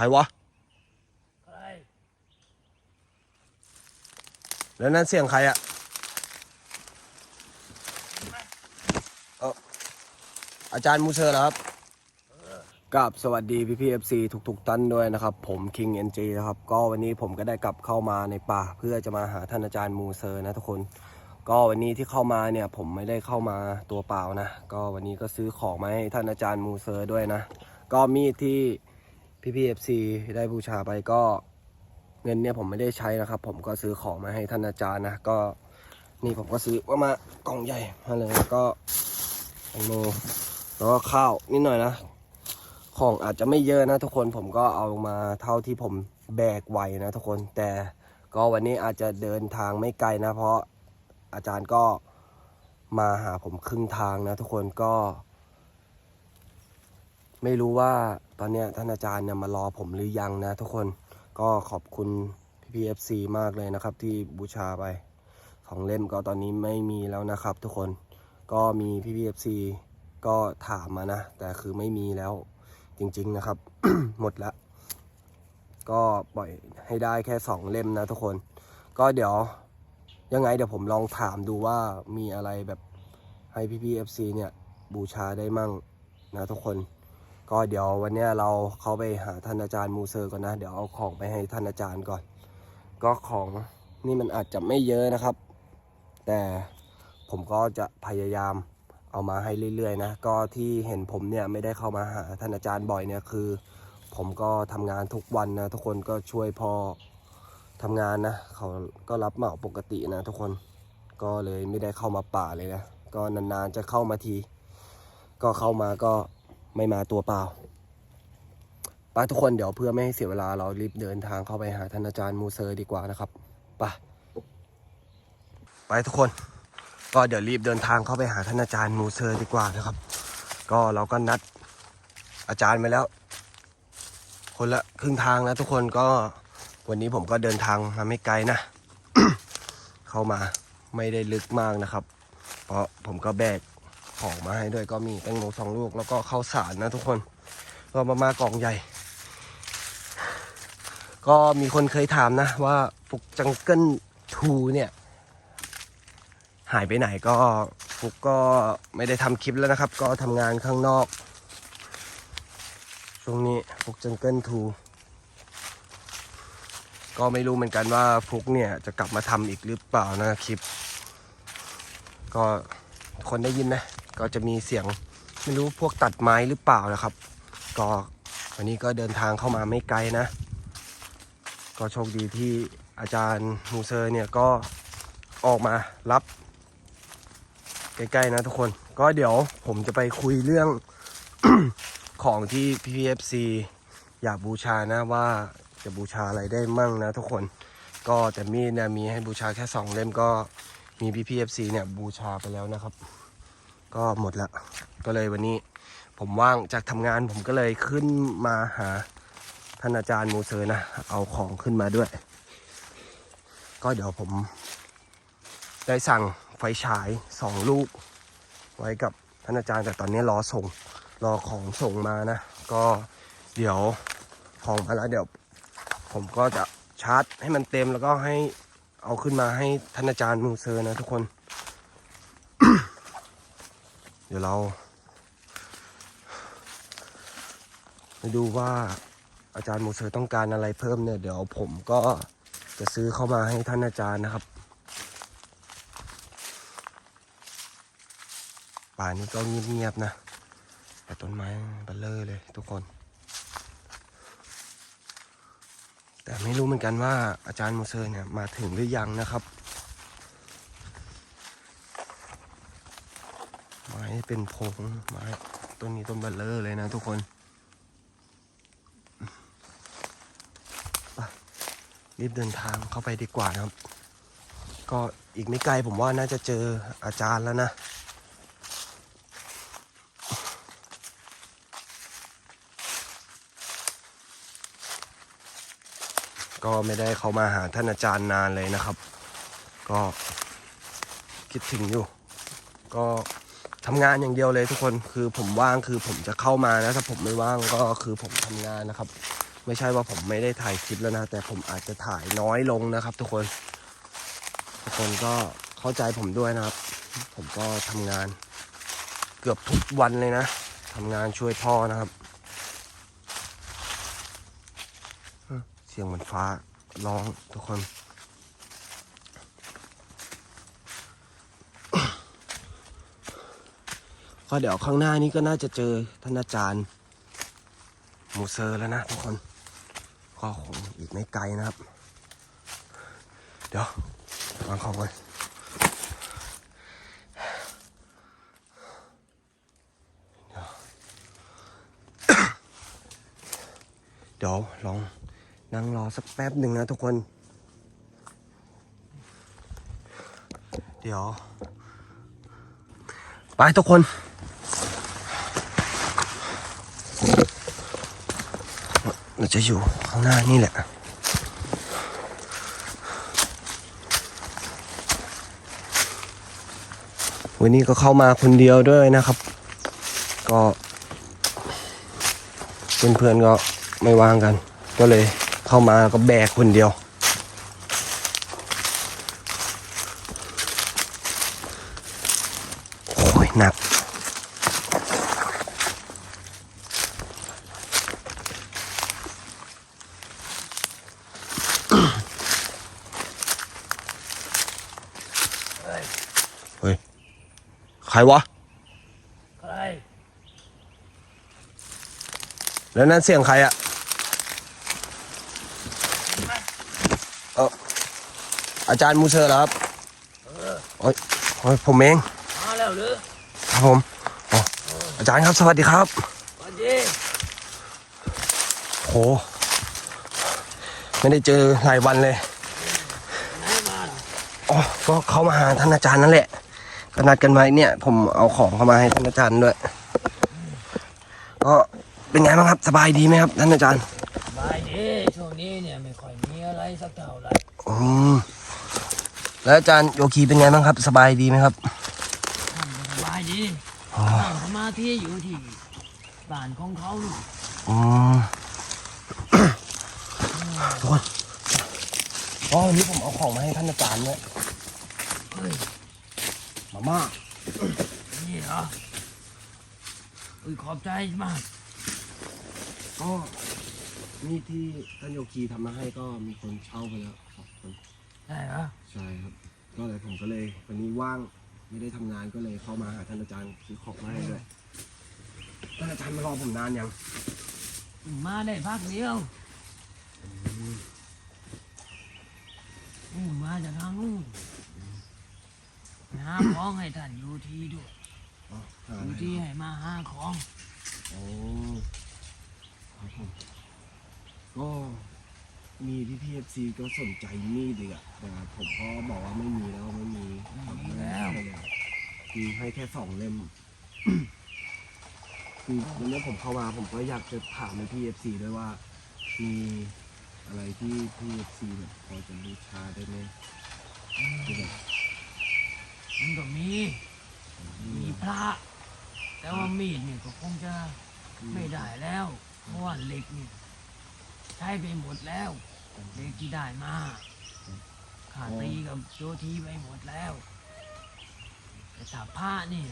ใครวะใครแล้วนั่นเสียงใครอะเอออาจารย์มูเซอร์เหรอครับกับสวัสดีพี่พีเอฟซีทุกๆท่านด้วยนะครับ ผมคิงเอ็นจีนะครับ ก็วันนี้ผมก็ได้กลับเข้ามาในป่า เพื่อจะมาหาท่านอาจารย์มูเซอร์นะทุกคน ก็วันนี้ที่เข้ามาเนี่ยผมไม่ได้เข้ามาตัวเปล่านะ ก็วันนี้ก็ซื้อของมาให้ท่านอาจารย์มูเซอร์ด้วยนะ ก็มีดที่ พี่พีเอฟซีได้บูชาไปก็เงินเนี่ยผมไม่ได้ใช้นะครับ ผมก็ซื้อของมาให้ท่านอาจารย์นะก็นี่ผมก็ซื้อมามากล่องใหญ่มาเลยแล้วก็แตงโมแล้วก็ข้าวนิดหน่อยนะ ของอาจจะไม่เยอะนะทุกคนผมก็เอามาเท่าที่ผมแบกไหวนะทุกคนแต่ก็วันนี้อาจจะเดินทางไม่ไกลนะ เพราะอาจารย์ก็มาหาผมครึ่งทางนะทุกคนก็ ไม่รู้ว่าตอนนี้ท่านอาจารย์เนี่ยมารอผมหรือยังนะทุกคนก็ขอบคุณพี่พีเอฟซีมากเลยนะครับ ที่บูชาไปของเล่มก็ตอนนี้ไม่มีแล้วนะครับ ทุกคนก็มีพี่พีเอฟซีก็ถามมานะ แต่คือไม่มีแล้วจริง ๆนะครับ หมดละก็ปล่อยให้ได้แค่สองเล่มนะทุกคน ก็เดี๋ยวยังไงเดี๋ยวผมลองถามดูว่ามีอะไรแบบให้พี่พีเอฟซีเนี่ยบูชาได้มั่งนะทุกคน ก็เดี๋ยววันนี้เราเข้าไปหาท่านอาจารย์มูเซอร์ก่อนนะ เดี๋ยวเอาของไปให้ท่านอาจารย์ก่อน ก็ของนี่มันอาจจะไม่เยอะนะครับ แต่ผมก็จะพยายามเอามาให้เรื่อยๆนะก็ที่เห็นผมเนี่ยไม่ได้เข้ามาหาท่านอาจารย์บ่อยเนี่ยคือ ผมก็ทำงานทุกวันนะทุกคนก็ช่วยพ่อทำงานนะเขาก็รับเหมาปกตินะทุกคนก็เลยไม่ได้เข้ามาป่าเลยนะก็นานๆจะเข้ามาที ก็เข้ามาก็ ไม่มาตัวเปล่าไปทุกคนเดี๋ยวเพื่อไม่ให้เสียเวลาเรารีบเดินทางเข้าไปหาท่านอาจารย์มูเซอร์ดีกว่านะครับไปไปทุกคน ก็เดี๋ยวรีบเดินทางเข้าไปหาท่านอาจารย์มูเซอร์ดีกว่านะครับ ก็เราก็นัดอาจารย์ไปแล้ว คนละครึ่งทางนะทุกคนก็วันนี้ผมก็เดินทางมาไม่ไกลนะ เข้ามาไม่ได้ลึกมากนะครับ เพราะผมก็แบก ของมาให้ด้วยก็มีแตงโมสองลูกแล้วก็ข้าวสารนะทุกคนก็มามากล่องใหญ่ ก็มีคนเคยถามนะว่าฟุกจังเกิลทูเนี่ยหายไปไหนก็ฟุกก็ไม่ได้ทำคลิปแล้วนะครับ ก็ทำงานข้างนอก ช่วงนี้ฟุกจังเกิลทูก็ไม่รู้เหมือนกันว่าฟุกเนี่ยจะกลับมาทำอีกหรือเปล่านะคลิป ก็คนได้ยินไหม ก็จะมีเสียงไม่รู้พวกตัดไม้หรือเปล่านะครับ ก็วันนี้ก็เดินทางเข้ามาไม่ไกลนะ ก็โชคดีที่อาจารย์มูเซอร์เนี่ยก็ออกมารับใกล้ๆนะทุกคน ก็เดี๋ยวผมจะไปคุยเรื่องของที่ PPFC อยากบูชานะว่าจะบูชาอะไรได้มั่งนะทุกคน ก็แต่มีดเนี่ยมีให้บูชาแค่สองเล่มก็มี PPFC เนี่ยบูชาไปแล้วนะครับ ก็หมดละก็เลยวันนี้ผมว่างจากทำงานผมก็เลยขึ้นมาหาท่านอาจารย์มูเซอร์นะ เอาของขึ้นมาด้วย ก็เดี๋ยวผมได้สั่งไฟฉายสองลูก ไว้กับท่านอาจารย์แต่ตอนนี้รอส่งรอของส่งมานะ ก็เดี๋ยวของมาแล้วเดี๋ยว ผมก็จะชาร์จให้มันเต็มแล้วก็ให้เอาขึ้นมาให้ท่านอาจารย์มูเซอร์นะทุกคน เดี๋ยวเราไปดูว่าอาจารย์มูเซอร์ต้องการอะไรเพิ่มเนี่ย เดี๋ยวผมก็จะซื้อเข้ามาให้ท่านอาจารย์นะครับ ป่านี้ก็เงียบๆนะ แต่ต้นไม้เบลเลอร์เลยทุกคน แต่ไม่รู้เหมือนกันว่าอาจารย์มูเซอร์เนี่ยมาถึงหรือยังนะครับ ไม้ เป็นพงไม้ต้นนี้ต้นเบลเลอร์เลยนะทุกคนรีบเดินทางเข้าไปดีกว่านะครับ ก็อีกไม่ไกลผมว่าน่าจะเจออาจารย์แล้วนะ ก็ไม่ได้เข้ามาหาท่านอาจารย์นานเลยนะครับ ก็คิดถึงอยู่ ก็ ทำงานอย่างเดียวเลยทุกคนคือผมว่างคือผมจะเข้ามานะถ้าผมไม่ว่างก็คือผมทำงานนะครับ ไม่ใช่ว่าผมไม่ได้ถ่ายคลิปแล้วนะ แต่ผมอาจจะถ่ายน้อยลงนะครับ ทุกคนทุกคนก็เข้าใจผมด้วยนะครับ ผมก็ทำงานเกือบทุกวันเลยนะทำงานช่วยพ่อนะครับเอ้อเสียงเหมือนฟ้าร้องทุกคน ก็เดี๋ยวข้างหน้านี้ก็น่าจะเจอท่านอาจารย์มูเซอร์แล้วนะทุกคนก็คงอีกไม่ไกลนะครับ เดี๋ยววางของไว้เดี๋ยวเดี๋ยวลองนั่งรอสักแป๊บหนึ่งนะทุกคน เดี๋ยว ไปทุกคน เราจะอยู่ข้างหน้านี่แหละ วันนี้ก็เข้ามาคนเดียวด้วยนะครับ ก็เพื่อนๆก็ไม่ว่างกัน ก็เลยเข้ามาก็แบกคนเดียว โอ้ยหนัก เฮ้ย ใค รวะ ใครแล้วนั่นเสียงใครอะเอออาจารย์มูเซอร์เหรอครับโอ้ยโอ้ยผมเองมาแล้วหรือครับผมอ๋ออาจารย์ครับสวัสดีครับสวัสดีโหไม่ได้เจอหลายวันเลย ไหนมาล่ะ อ๋อ ก็เขามาหาท่านอาจารย์นั่นแหละ ก็นัดกันไว้เนี่ย ผมเอาของเข้ามาให้ท่านอาจารย์ด้วย ก็เป็นไงบ้างครับ สบายดีไหมครับ ท่านอาจารย์ สบายดีช่วงนี้เนี่ยไม่ค่อยมีอะไรสักเท่าไหร่อืมแล้วอาจารย์โยคีเป็นไงบ้างครับ สบายดีไหมครับท่านก็สบายดีอ๋อนั่งสมาธิอยู่ที่บ้านของเขานี่อืมทุกคนอ๋อวันนี้ผมเอาของมาให้ท่านอาจารย์ด้วยเฮ้ย มาม่านี่เหรอเอ้ยขอบใจมาก ก็นี่ที่ท่านโยคีทำมาให้ก็มีคนเช่าไปแล้วสองคนได้เหรอใช่ครับ ก็เลยผมก็เลย วันนี้ว่างไม่ได้ทำงานก็เลยเข้ามาหาท่านอาจารย์ซื้อของมาให้ด้วยท่านอาจารย์มารอผมนานยังมาได้พักเดียวนู่นมาจากทางนู่น หาของให้ท่านอยู่ที่ด้วยอ๋อหาออะไรยู่ที่ให้มาหาของโอ้ครับผมก็มีพี่พีเอฟซีก็สนใจมีดเลยอะแต่ผมก็บอกว่าไม่มีแล้วไม่มีทำไม่ได้เลยคือให้แค่สองเล่ม คือวันนี้ผมเข้ามาผมก็อยากจะถามในพี่เอฟซีด้วยว่ามีอะไรที่พี่เอฟซีแบบพอจะบูชาได้ไหมที่แบบ มันก็มี มีพระ แต่ว่ามีดเนี่ยก็คงจะไม่ได้แล้ว เพราะว่าเหล็กเนี่ยใช้ไปหมดแล้วเหล็กที่ได้มาขาดตีกับโจทีไปหมดแล้ว แต่ถ้าพระเนี่ย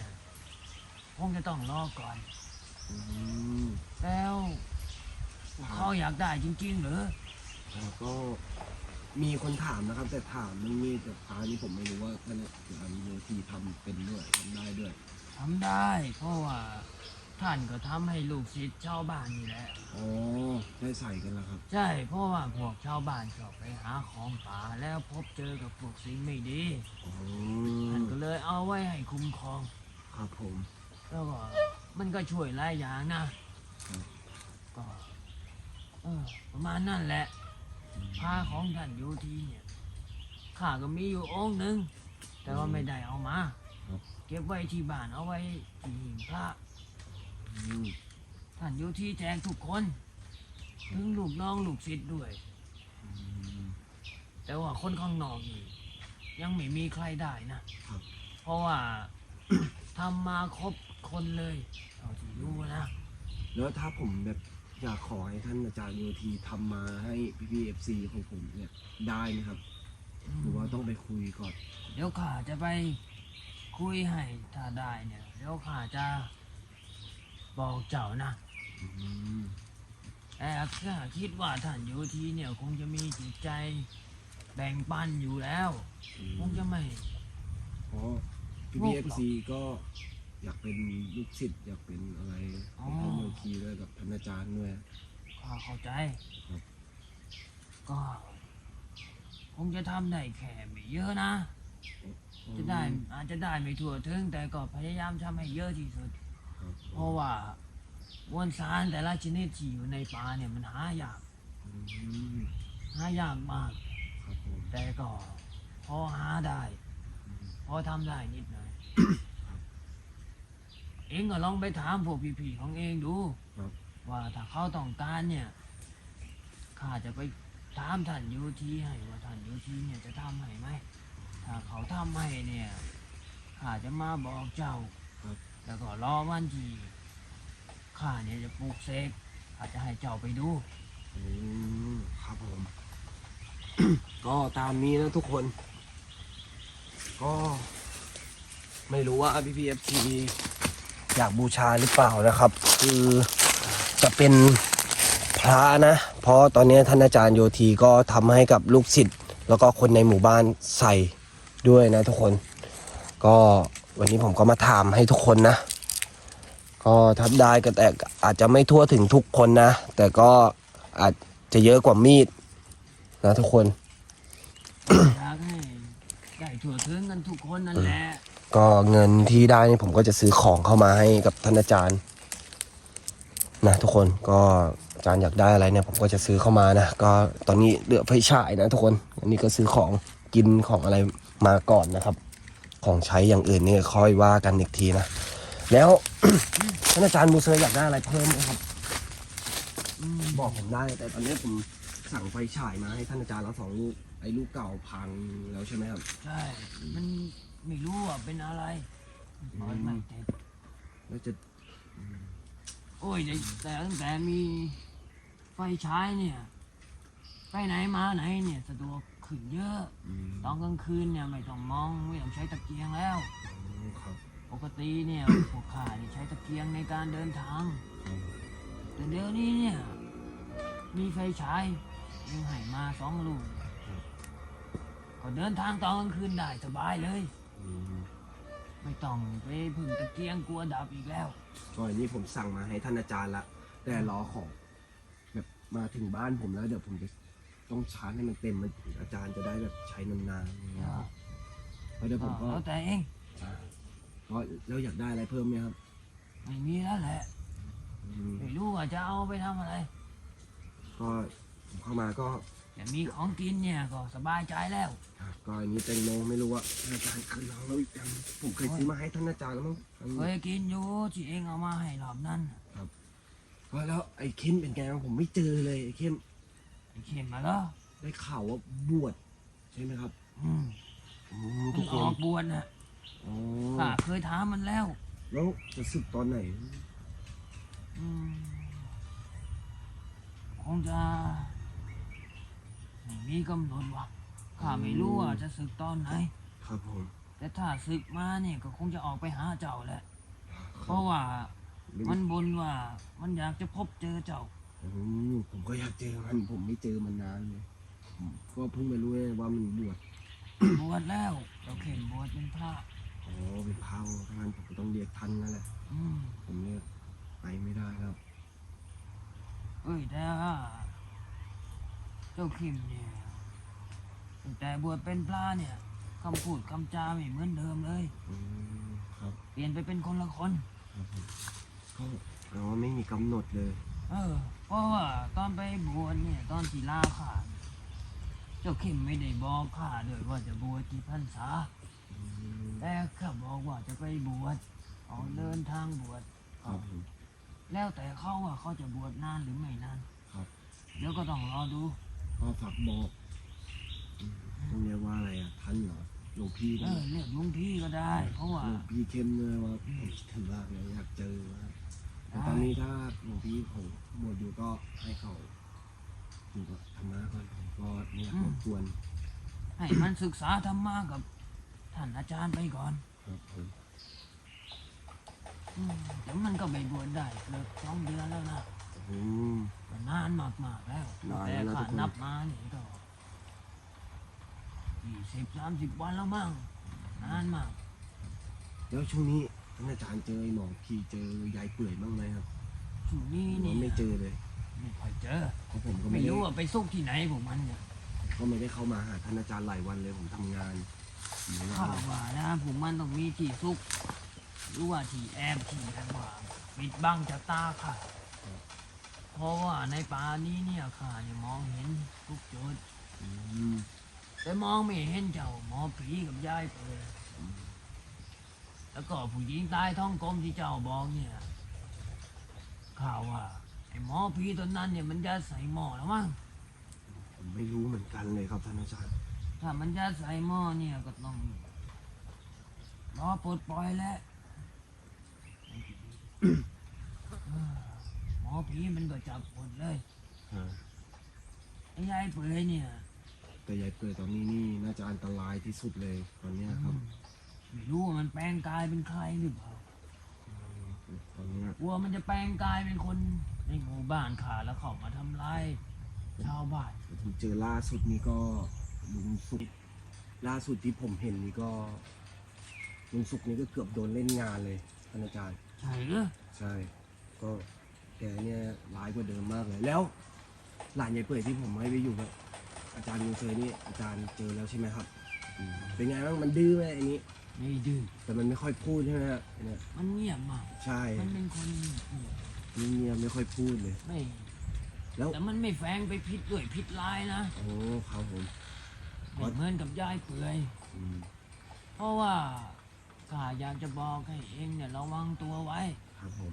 คงจะต้องรอก่อนอแล้วเขาอยากได้จริง ๆ เหรือ ก็ มีคนถามนะครับ แต่ถามเรื่องมีดแต่พานี่ผมไม่รู้ว่าท่านอาจารย์โยทีทำเป็นด้วยทำได้ด้วยทำได้ เพราะว่าท่านก็ทำให้ลูกศิษย์ชาวบ้านนี่แหละ อ๋อได้ใส่กันแล้วครับ ใช่ เพราะว่าพวกชาวบ้านชอบไปหาของป่าแล้วพบเจอกับพวกสิ่งไม่ดี อ๋อท่านก็เลยเอาไว้ให้คุ้มครอง ครับผม แล้วก็มันก็ช่วยหลายอย่างนะ ครับ ก็เออประมาณนั่นแหละ ผ้าของท่านโยทีเนี่ยข้าก็มีอยู่องค์หนึ่งแต่ว่าไม่ได้เอามาครับเก็บไว้ที่บ้านเอาไว้ที่หิ้งพระอืมท่านโยทีแจกทุกคนถึงลูกน้องลูกศิษย์ด้วยอืมแต่ว่าคนข้างนอกนี่ยังไม่มีใครได้นะครับเพราะว่าทำมาครบคนเลยเอาที่รู้นะ แล้วถ้าผมแบบ อยากขอให้ท่านอาจารย์โยธีทำมาให้พี่พีเอฟซีของผมเนี่ยได้ไหมครับ หรือว่าต้องไปคุยก่อน เดี๋ยวข้าจะไปคุยให้ถ้าได้เนี่ย เดี๋ยวข้าจะบอกเจ้านะอืมแต่ข้าคิดว่าท่านโยทีเนี่ยคงจะมีจิตใจแบ่งปันอยู่แล้ว คงจะไม่เพราะพี่โลพีกเอเหรฟอซีก็ อยากเป็นลูกศิษย์อยากเป็นอะไรอ๋ขอองท่านโยคีด้วยกับท่านอาจารย์ด้วย ข้าเข้าใจ ครับ ก็คงจะทำได้แค่ไม่เยอะนะ จะได้อาจจะได้ไม่ทั่วถึง แต่ก็พยายามทำให้เยอะที่สุด ครับเพราะว่ามวลสารแต่ละชนิดที่อยู่ในป่าเนี่ยมันหายากอืมหายากมาก ครับผมแต่ก็พอหาได้ พอทำได้นิดหน่อย เองก็ลองไปถามพวกพี่ๆของเองดู ครับ ว่าถ้าเขาต้องการเนี่ยข้าจะไปถามท่านยูทีให้ว่าท่านยูทีเนี่ยจะทำให้ไหมถ้าเขาทำให้เนี่ยข้าจะมาบอกเจ้า ครับ แล้วก็รอวันที่ข้าเนี่ยจะปลูกเสกอาจจะให้เจ้าไปดู อืมครับผม ก็ตามนี้นะทุกคน ก็ ไม่รู้ว่าพี่พีเอฟซี อยากบูชาหรือเปล่านะครับ คือจะเป็นพระนะ เพราะตอนนี้ท่านอาจารย์โยธีก็ทำให้กับลูกศิษย์แล้วก็คนในหมู่บ้านใส่ด้วยนะทุกคน ก็วันนี้ผมก็มาถามให้ทุกคนนะ ก็ทับได้ก็แต่อาจจะไม่ทั่วถึงทุกคนนะ แต่ก็อาจจะเยอะกว่ามีดนะทุกคนอยากให้ได้ทั่วถึงกันทุกคนนั่นแหละ ก็เงินที่ได้นี่ผมก็จะซื้อของเข้ามาให้กับท่านอาจารย์ นะ ทุกคนก็อาจารย์อยากได้อะไรเนี่ย ผมก็จะซื้อเข้ามานะก็ตอนนี้เหลือไฟฉายนะ ทุกคนอันนี้ก็ซื้อของกินของอะไรมาก่อนนะครับ ของใช้อย่างอื่นนี่ค่อยว่ากันอีกทีนะแล้วท่านอาจารย์มูเซอร์อยากได้อะไรเพิ่มไหมครับบอกผมได้ แต่ตอนนี้ผมสั่งไฟฉายมาให้ท่านอาจารย์แล้วสองลูกไอ้ลูกเก่าพังแล้วใช่ไหมครับใช่มัน ไม่รู้ว่าเป็นอะไรเปิดไม่ติดแล้วจะโอ้ยแต่แต่ตั้งแต่มีไฟฉายเนี่ย ไปไหนมาไหนเนี่ยสะดวกขึ้นเยอะอืมตอนกลางคืนเนี่ยไม่ต้องมองไม่ต้องใช้ตะเกียงแล้ว ครับปกติเนี่ย พวกข้านี่ใช้ตะเกียงในการเดินทางแต่เดี๋ยวนี้เนี่ย มีไฟฉายยังให้มาสองลูกก็เดินทางตอนกลางคืนได้สบายเลยอืม ไม่ต้องไปพึ่งตะเกียงกลัวดับอีกแล้วก็อันนี้ผมสั่งมาให้ท่านอาจารย์ละ แต่รอของแบบมาถึงบ้านผมแล้วเดี๋ยวผมจะต้องชาร์จให้มันเต็มมันอาจารย์จะได้แบบใช้นานๆอย่างเงี้ยครับแล้วเดี๋ยวผมก็แล้วแต่เองอ่าก็แล้วอยากได้อะไรเพิ่มไหมครับไม่มีแล้วแหละอืมไม่รู้ว่าจะเอาไปทำอะไร ก็ผมเข้ามาก็ แต่มีของกินเนี่ยก็สบายใจแล้วอะก็อันนี้แตงโมไม่รู้ว่าท่านอาจารย์เคยลองแล้วยังผมเคยซื้อมาให้ท่านอาจารย์แล้วมั้งอันเคนี้ยกินอยู่ที่เองเอามาให้รอบนั้นก็แล้วไอ้เข้มเป็นไงบ้างผมไม่เจอเลยไอ้เข้มไอ้เข็มมาแล้วได้ข่าวว่าบวชใช่ไหมครับอืมอืมเพิ่ทุงกอคนอกบวชน่ะอ๋อข้าเคยถามมันแล้ว แล้วจะสึกตอนไหนอืมคงจะไม่มีกำหนดว่ะข้าไม่รู้ว่าจะศึกตอนไหน ครับผมแต่ถ้าศึกมาเนี่ยก็คงจะออกไปหาเจ้าแหละคเพรับราะว่าไม่มันบนว่ามันอยากจะพบเจอเจ้า อืมผมก็อยากเจอมันผมไม่เจอมันนานเลยผมก็เพิ่งมารู้ว่ามันบวชบวชแล้วเราเข็มบวชเป็นพระอ๋อเป็นพระทางานผมก็ต้องเรียกทันนั่นแหละอืมผมเรียกไปไม่ได้ครับ เอ้ยแต่ว่าเจ้าขิมเนี่ยตั้ง แต่บวชเป็นพระเนี่ยคำพูดคำจาไม่เหมือนเดิมเลย อืมครับเปลี่ยนไปเป็นคนละคน ครับผมก็แปลว่าไม่มีกำหนดเลย เออ เพราะว่าตอนไปบวชเนี่ยตอนที่ลาขาดเจ้าขิมไม่ได้บอกข้าเลยว่าจะบวชกี่พรรษา อืมแต่ข้าบอกว่าจะไปบวชออกเดินทางบวชครับผม แล้วแต่เขาว่าเขาจะบวชนานหรือไม่นานครับเดี๋ยวก็ต้องรอดู ก็ฝากบอกอืม ต้องเรียกว่าอะไรอะท่านเหรอหลวงพี่เอนะอเรียกลุงพี่ก็ได้ เพราะว่า หลวงพี่เข้มเลยว่าผมคิดถึงมากเลยอยากเจอมากเอแต่ตอนนี้ถ้าหลวงพี่เขาบวชอยู่ก็ให้เขาอยู่กับธรรมะก่อนผมก็เนี่ยรบกวนให้มันศึกษาธรรมะกับ ท่านอาจารย์ไปก่อนครับผมอืมเดี๋ยวมันก็ไปบวชได้เกือบสองเดือนแล้วนะอืม ก็นานมากๆแล้วนานแต่แล้วนะข้าทุกคนนับมานี่ก็ ยี่สิบสามสิบวันแล้วมั้งนานมาก แล้วช่วงนี้ท่านอาจารย์เจอไอ้หมอผีเจอยายเปื่อยบ้างไหมครับช่วงนี้หรือนี่ว่าไม่เจอเลยไม่ค่อยเจอ เพราะผมก็ไม่ไม่ได้รู้ว่าไปซุกที่ไหนพวกมันเนี่ยก็ไม่ได้เข้ามาหาท่านอาจารย์หลายวันเลยผมทำงานอยู่ข้าบ้านว่านะพวกมันต้องมีที่ซุก หรือว่าที่แอบที่แบบว่าปิดบังจากตาค่ะ เพราะว่าในป่านี้เนี่ยข้าเนี่ยมองเห็นทุกจุด อืม แต่มองไม่เห็นเจ้าหมอผีกับยายเปิดแล้วก็ผู้หญิงตายท้องกลมที่เจ้าบอกเนี่ยข่าวว่าไอ้หมอผีตอนนั้นเนี่ยมันจะใส่หม้อแล้วมั้งผมไม่รู้เหมือนกันเลยครับท่านอาจารย์ถ้ามันจะใส่หม้อเนี่ยก็ต้องรอปลดปล่อยแล้วหมอผีมันก็จับหมดเลยอ่าไอ้ยายเปิดเนี่ย แต่ยายเปื่อยตอนนี้นี่น่าจะอันตรายที่สุดเลยตอนเนี้ยครับไม่รู้ว่ามันแปลงกายเป็นใครหรือเปล่าตอนเนี้ยกลัวมันจะแปลงกายเป็นคนในหมู่บ้านขาแล้วเข้ามาทำร้ายชาวบ้านผมเจอล่าสุดนี้ก็ลุงสุกล่าสุดที่ผมเห็นนี่ก็ลุงสุกนี่ก็เกือบโดนเล่นงานเลยท่านอาจารย์ ใช่หรือใช่ ก็แกเนี่ยร้ายกว่าเดิมมากเลยแล้วหลานยายเปื่อยที่ผมให้ไปอยู่กับ อาจารย์ยูเซยนี่อาจารย์เจอแล้วใช่ไหมครับอืมเป็นไงบ้างมันดื้อไหมอันนี้ ไม่ดื้อแต่มันไม่ค่อยพูดใช่ไหมฮะเนี่ยมันเงียบมาก ใช่มันเป็นคนเงียบนี่เงียบไม่ค่อยพูดเลย ไม่ แล้วแต่มันไม่แฝงไปพิษด้วยพิษร้ายนะโอ้ครับผมไม่เหมือนกับยายเปื่อย อืมเพราะว่าข้าอยากจะบอกให้เองเนี่ยระวังตัวไว้ ครับผม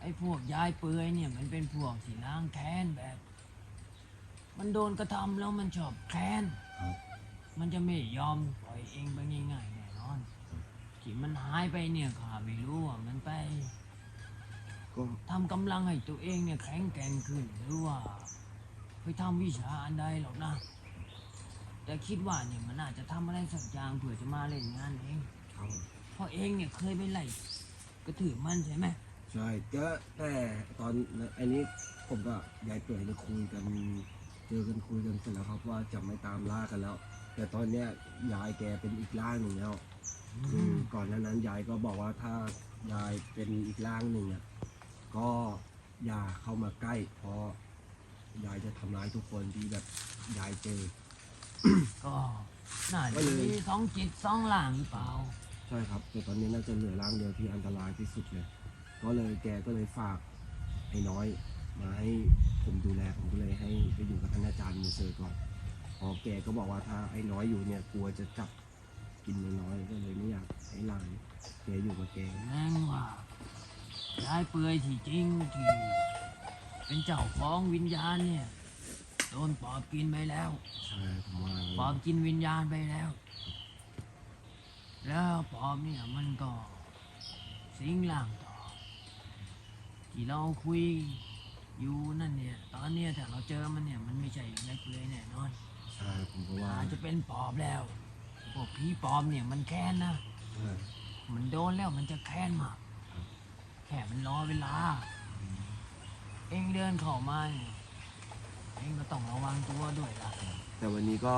ไอ้พวกยายเปื่อยเนี่ยมันเป็นพวกที่ล้างแค้นแบบ มันโดนกระทำแล้วมันชอบแค้น ครับ มันจะไม่ยอมปล่อยเองไปง่ายๆแน่นอน ที่มันหายไปเนี่ยข้าไม่รู้ว่ามันไปก็ทำกำลังให้ตัวเองเนี่ยแข็งแกร่งขึ้นหรือว่า ไปทำวิชาอันใดหรอกนะ แต่คิดว่าเนี่ยมันน่าจะทำอะไรสักอย่างเผื่อจะมาเล่นงานเอง ครับผมเพราะเองเนี่ยเคยไปไล่กระถือมันใช่ไหม ใช่ก็แต่ตอนอันนี้ผมก็ยายเปื่อยได้คุยกัน เจอกันคุยกันเสร็จแล้วครับว่าจะไม่ตามล่ากันแล้ว แต่ตอนเนี้ยยายแกเป็นอีกร่างหนึ่งแล้วอืมก่อนหน้านั้นยายก็บอกว่าถ้ายายเป็นอีกร่างหนึ่งอะก็อย่าเข้ามาใกล้ เพราะยายจะทำร้ายทุกคนที่แบบยายเจอ ก็น่าก็จะเลย มีสองจิตสองหล่างหรือเปล่า ใช่ครับแต่ตอนนี้น่าจะเหลือร่างเดียวที่อันตรายที่สุดเลย ก็เลยแกก็เลยฝากไอ้น้อย มาให้ผมดูแลผมก็เลยให้ไปอยู่กับท่านอาจารย์มูเซอร์ก่อนเพอแกก็บอกว่าถ้าไอ้น้อยอยู่เนี่ยกลัวจะจับกินไอ้น้อยก็เลยไม่อยากให้หลานแกอยู่กับแกแม่งว่ายายเปื่อยที่จริงที่เป็นเจ้าของวิญญาณเนี่ยโดนปอบกินไปแล้วใช่ผมว่าปอบกินวิญญาณไปแล้ว แล้วปอบเนี่ยมันก็สิงร่างต่อที่เราคุย อยู่นั่นเนี่ย ตอนเนี้ยถ้าเราเจอมันเนี่ยมันไม่ใช่ยายเปื่อยแน่นอนใช่ผมก็ว่าอาจจะเป็นปอบแล้วพวกผีปอบเนี่ยมันแค้นนะ ใช่มันโดนแล้วมันจะแค้นมาก แค่มันรอเวลา เองเดินเข้ามาเนี่ยเองก็ต้องระวังตัวด้วยล่ะแต่วันนี้ก็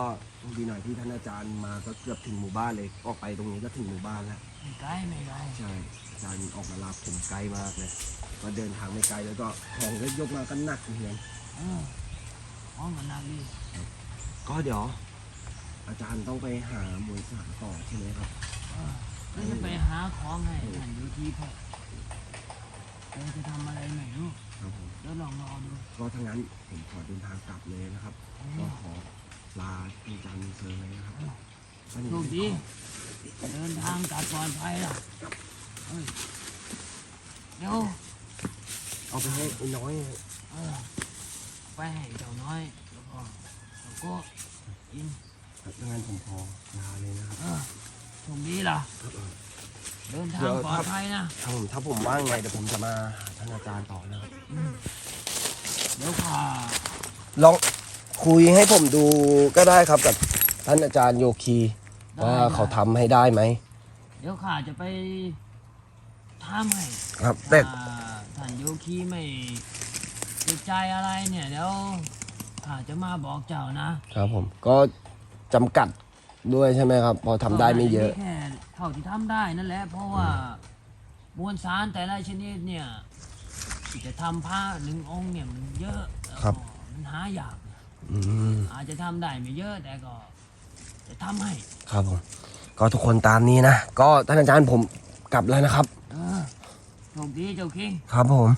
ดีหน่อยที่ท่านอาจารย์มาก็เกือบถึงหมู่บ้านเลยออกไปตรงนี้ก็ถึงหมู่บ้านแล้ว ไม่ไกลไม่ไกล ใช่อาจารย์ออกมารับผมไกลมากเลย ก็เดินทางไม่ไกลแล้วก็ของก็ยกมาก็หนักเหมือนกันเออห้องมันนักดีก็เดี๋ยว อาจารย์ต้องไปหามวยสามต่อใช่ไหมครับเออแล้วจะไปหาของให้ท่านอยู่ที่พ่อเออจะทำอะไรไม่รู้ครับผมเดี๋ยวลองรอดูก็ทั้างนั้นผมขอเดินทางกลับเลยนะครับก็ขอลาอาจารย์มูเซอร์เลยนะครับโชคดีเดินทางกลับปลอดภัยล่ะเฮ้ยเดี๋ยว เอาไปให้ไอ้น้อยเออไปให้เจ้าน้อยแล้วก็แล้วก็กินครับถ้างั้นผมขอลาเลยนะครับ เออโชคดีล่ะครับเออเดินทาเดี๋งยวปลอดภัยนะถ้าผมถ้าผมว่างไงเดี๋ยวผมจะมาหาท่านอาจารย์ต่อนะครับอืมเดี๋ยวข้าลองคุยให้ผมดูก็ได้ครับกับท่านอาจารย์โยคีได้ว่าได้เขาทำให้ได้ไหมเดี๋ยวข้าจะไปทำให้ครับแต่ถ้า ท่านโยคีไม่ติดใจอะไรเนี่ยเดี๋ยวข้าจะมาบอกเจ้านะครับผมก็จำกัดด้วยใช่ไหมครับ พอทำได้ไม่เยอะ แค่เท่าที่ทำได้นั่นแหละ เพราะว่ามวลสารแต่ละชนิดเนี่ยที่จะทำผ้าหนึ่งองค์เนี่ยมันเยอะแล้วครับก็มันหายากอืม อาจจะทำได้ไม่เยอะแต่ก็ จะทำให้ ครับผมก็ทุกคนตามนี้นะ ก็ท่านอาจารย์ผมกลับแล้วนะครับ เออ โชคดีเจ้าคิงครับผม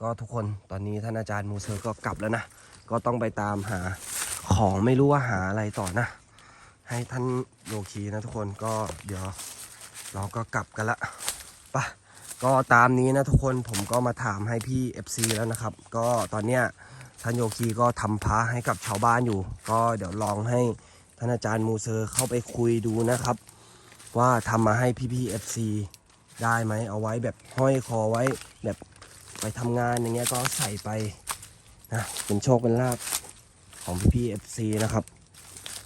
ก็ทุกคนตอนนี้ท่านอาจารย์มูเซอร์ก็กลับแล้วนะ ก็ต้องไปตามหาของไม่รู้ว่าหาอะไรต่อนะ ให้ท่านโยคีนะทุกคนก็เดี๋ยวเราก็กลับกันละปะก็ตามนี้นะทุกคนผมก็มาถามให้พี่ FC แล้วนะครับ ก็ตอนเนี้ยท่านโยคีก็ทำพระให้กับชาวบ้านอยู่ ก็เดี๋ยวลองให้ท่านอาจารย์มูเซอร์เข้าไปคุยดูนะครับ ว่าทำมาให้พี่ๆ FC ได้ไหมเอาไว้แบบห้อยคอไว้แบบไปทำงานอย่างเงี้ยก็ใส่ไปนะเป็นโชคเป็นลาภของพี่ๆ FC นะครับ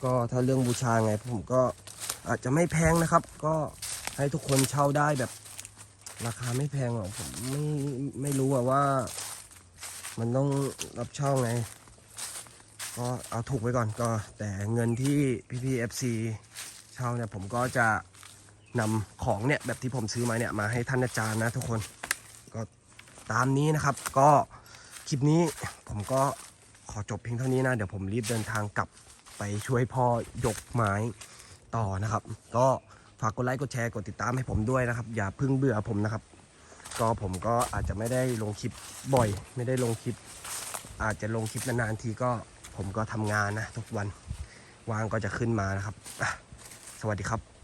ก็ถ้าเรื่องบูชาไงผมก็อาจจะไม่แพงนะครับ ก็ให้ทุกคนเช่าได้แบบราคาไม่แพงหรอกผมไม่ไม่รู้อะว่า มันต้องรับเช่าไง ก็เอาถูกไว้ก่อนก็แต่เงินที่พี่ๆ FC เช่าเนี่ยผมก็จะ นำของเนี่ยแบบที่ผมซื้อมาเนี่ยมาให้ท่านอาจารย์นะทุกคนก็ตามนี้นะครับ ก็คลิปนี้ผมก็ขอจบเพียงเท่านี้นะ เดี๋ยวผมรีบเดินทางกลับไปช่วยพ่อยกไม้ต่อนะครับ ก็ฝากกดไลค์กดแชร์กดติดตามให้ผมด้วยนะครับ อย่าพิ่งเบื่อผมนะครับ ก็ผมก็อาจจะไม่ได้ลงคลิปบ่อย ไม่ได้ลงคลิป อาจจะลงคลิปนานๆทีก็ผมก็ทำงานนะทุกวันวางก็จะขึ้นมานะครับ สวัสดีครับ